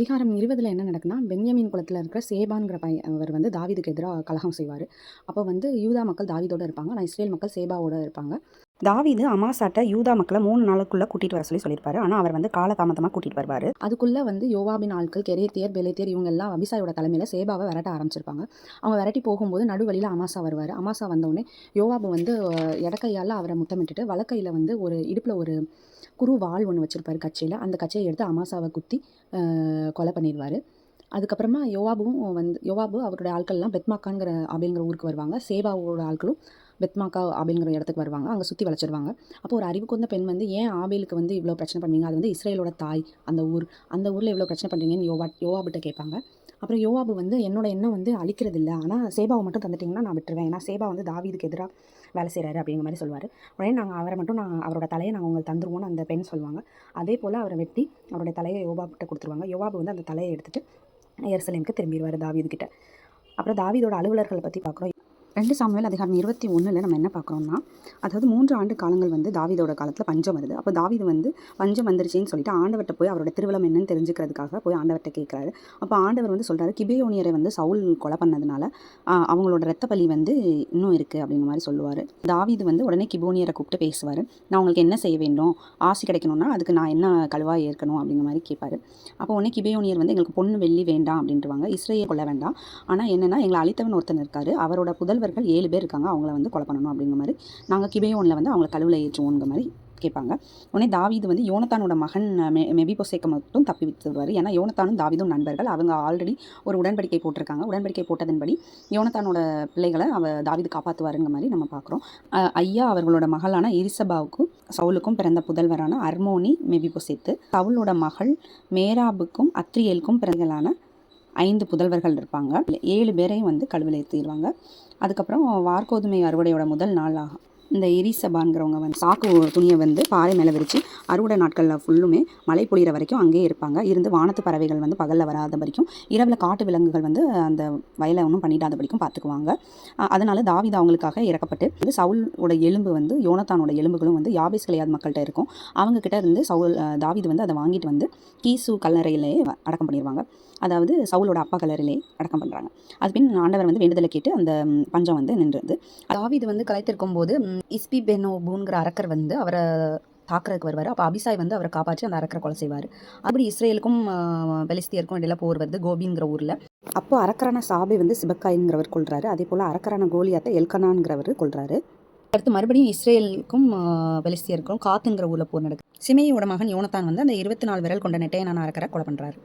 அதிகாரம் இருபதில் என்ன நடக்குன்னா, பென்யமின் குலத்தில இருக்கிற சேபான்கிற பைய அவர் வந்து தாவீதுக்கு எதிராக கலகம் செய்வார் அப்போ வந்து யூதா மக்கள் தாவிதோடு இருப்பாங்க. ஆனால் இஸ்ரேல் மக்கள் சேபாவோடு இருப்பாங்க. தாவிது அமாசாட்ட யூதா மக்களை மூணு நாளுக்குள்ள கூட்டிட்டு வர சொல்லி சொல்லியிருப்பாரு. ஆனா அவர் வந்து காலதாமதமா கூட்டிட்டு வருவாரு. அதுக்குள்ள வந்து யோவாபின் ஆட்கள் கெரேத்தியர், பெலேத்தியர் இவங்க எல்லாம் அபிசாயோட தலைமையில சேபாவை விரட்ட ஆரம்பிச்சிருப்பாங்க. அவங்க விரட்டி போகும்போது நடுவழியில அமாசா வருவாரு. அமாசா வந்தவுடனே யோவாபு வந்து இடக்கையால அவரை முத்தமிட்டுட்டு, வழக்கையில் வந்து ஒரு இடுப்புல ஒரு குரு வாள் ஒன்று வச்சிருப்பாரு கச்சையில. அந்த கட்சியை எடுத்து அமாசாவை குத்தி கொலை பண்ணிடுவார் அதுக்கப்புறமா யோவாபும் வந்து யோவாபு அவருடைய ஆட்கள்லாம் பெத்மாக்கான்ங்கிற அப்படிங்கிற ஊருக்கு வருவாங்க. சேபாவோட ஆட்களும் பெத்மாக்கா ஆபேலுங்கிற இடத்துக்கு வருவாங்க. அங்கே சுற்றி வளைச்சிருவாங்க. அப்போ ஒரு அறிவுக்கு வந்த பெண் வந்து, "ஏன் ஆபேலுக்கு வந்து இவ்வளோ பிரச்சனை பண்ணீங்க? அது வந்து இஸ்ரேலோட தாய் அந்த ஊர். அந்த ஊரில் இவ்வளோ பிரச்சனை பண்ணுறீங்கன்னு யோவா யோவாபிட்ட கேட்பாங்க. அப்புறம் யோவாபு வந்து, "என்னோட எண்ணம் வந்து அழிக்கிறது இல்லை ஆனால் சேபாவை மட்டும் தந்துட்டிங்கன்னா நான் விட்டுருவேன். ஏன்னா சேபா வந்து தாவீதுக்கு எதிராக வேலை செய்கிறாரு அப்படிங்கிற மாதிரி சொல்லுவார் உடனே நாங்கள் அவரை மட்டும் நான் அவரோட தலைய நாங்கள் உங்களுக்கு தந்துருவோம்னு அந்த பெண் சொல்லுவாங்க. அதே போல் அவரை வெட்டி அவருடைய தலையை யோவாபுட்ட கொடுத்துருவாங்க யோபாபு வந்து அந்த தலையை எடுத்துகிட்டு எருசலேமுக்கு திரும்பிடுவார் தாவீது அப்புறம் தாவீதோட அலுவலர்களை பற்றி பார்க்குறோம். ரெண்டு சாமுவேல் அதிகாரம் 21ல நம்ம என்ன பார்க்குறோம்னா, அதாவது மூன்று ஆண்டு காலங்கள் வந்து தாவிதோட காலத்தில் பஞ்சம் வருது. அப்போ தாவீது வந்து பஞ்சம் வந்துருச்சேன்னு சொல்லிட்டு ஆண்டவர்கிட்ட போய் அவரோட திருவிழம் என்னன்னு தெரிஞ்சுக்கிறதுக்காக போய் ஆண்டவர்கிட்ட கேட்குறாரு. அப்போ ஆண்டவர் வந்து சொல்கிறாரு "கிபேயோனியரை வந்து சவுல் கொலை பண்ணதுனால, அவங்களோட ரத்த பலி வந்து இன்னும் இருக்குது அப்படிங்கிற மாதிரி சொல்லுவார் தாவீது வந்து உடனே கிபோனியரை கூப்பிட்டு பேசுவார் "நான் உங்களுக்கு என்ன செய்ய வேண்டும்? ஆசி கிடைக்கணும்னா அதுக்கு நான் என்ன கழுவாக ஏற்கணும்?" அப்படிங்கிற மாதிரி கேட்பார் அப்போ உடனே கிபேயோனியர் வந்து, "எங்களுக்கு பொண்ணு, வெள்ளி வேண்டாம்" அப்படின்றவாங்க "இஸ்ரவேல் கொல்ல வேண்டாம். ஆனால் என்னென்னா எங்களை அழித்தவன் ஒருத்தன் இருக்காரு. அவரோட புதல் புதல்வர்கள் ஏழு பேர் இருக்காங்க. அவங்கள வந்து கொலை பண்ணணும்" அப்படிங்கிற மாதிரி நாங்கள் கிபேயோனில் வந்து அவங்கள கழுவில் ஏற்றுவோங்கிற" மாதிரி கேட்பாங்க. உடனே தாவீது வந்து யோனத்தானோட மகன் மெ மெபிபோசேக்க மட்டும் தப்பி விட்டுருவாரு. ஏன்னா யோனத்தானும் தாவிதும் நண்பர்கள். அவங்க ஆல்ரெடி ஒரு உடன்படிக்கை போட்டிருக்காங்க. உடன்படிக்கை போட்டதன்படி யோனத்தானோட பிள்ளைகளை அவ தாவீது காப்பாற்றுவாருங்க மாதிரி நம்ம பார்க்குறோம். ஐயா அவர்களோட மகளான எரிசபாவுக்கும் சவுலுக்கும் பிறந்த புதல்வரான அர்மோனி, மெபிபோசேத்து. சவுலோட மகள் மேராபுக்கும் அத்ரியேலுக்கும் பிறந்தலான ஐந்து புதல்வர்கள் இருப்பாங்க. ஏழு பேரையும் வந்து கழுவில் ஏற்றிடுவாங்க அதுக்கப்புறம் வார்கோதுமை அறுவடையோட முதல் நாளா இந்த எரிசபான்கிறவங்க வந்து சாக்கு துணியை வந்து பாறை மேலே விரித்து அறுவடை நாட்களில் ஃபுல்லுமே மழை பொழிகிற வரைக்கும் அங்கேயே இருப்பாங்க. இருந்து வானத்து பறவைகள் வந்து பகலில் வராத வரைக்கும் இரவில் காட்டு விலங்குகள் வந்து அந்த வயலை ஒன்றும் பண்ணிடாத வரைக்கும் பார்த்துக்குவாங்க. அதனால் அதனால அவங்களுக்காக இறக்கப்பட்டு வந்து சவுலோட எலும்பு வந்து யோனத்தானோட எலும்புகளும் வந்து யாபிஸ் கிளையாத மக்கள்கிட்ட இருக்கும். அவங்கக்கிட்ட இருந்து சவுல் தாவிது தாவீது வந்து அதை வாங்கிட்டு வந்து கீசு கல்லறையிலேயே அடக்கம் பண்ணிடுவாங்க அதாவது சவுலோட அப்பா கல்லறையிலேயே அடக்கம் பண்ணுறாங்க அது பின் ஆண்டவர் வந்து வேண்டுதலை கேட்டு அந்த பஞ்சம் வந்து நின்றுது. தாவிது வந்து இஸ்பி பெனோபூங்கிற அரக்கர் வந்து அவர தாக்குறதுக்கு வருவார் அப்போ அபிசாய் வந்து அவரை காப்பாற்றி அந்த அரக்கரை கொலை செய்வாரு. அப்படி இஸ்ரேலுக்கும் பெலிஸ்தியருக்கும் இடையில போர் வருது கோபிங்கிற ஊர்ல. அப்போ அரக்கரான சாபை வந்து சிபக்காயிங்கிறவர் கொள்றாரு அதே போல் அரக்கரான கோலியாத்தை எல்கனான்ங்கிறவரு கொள்றாரு அடுத்து மறுபடியும் இஸ்ரேலுக்கும் பெலிஸ்தியருக்கும் காத்துங்கிற ஊர்ல போர் நடக்குது. சிமையோட மகன் யோனத்தான் வந்து அந்த 24 விரல் கொண்ட நெட்டையனான அரக்கரை கொலை பண்றாரு.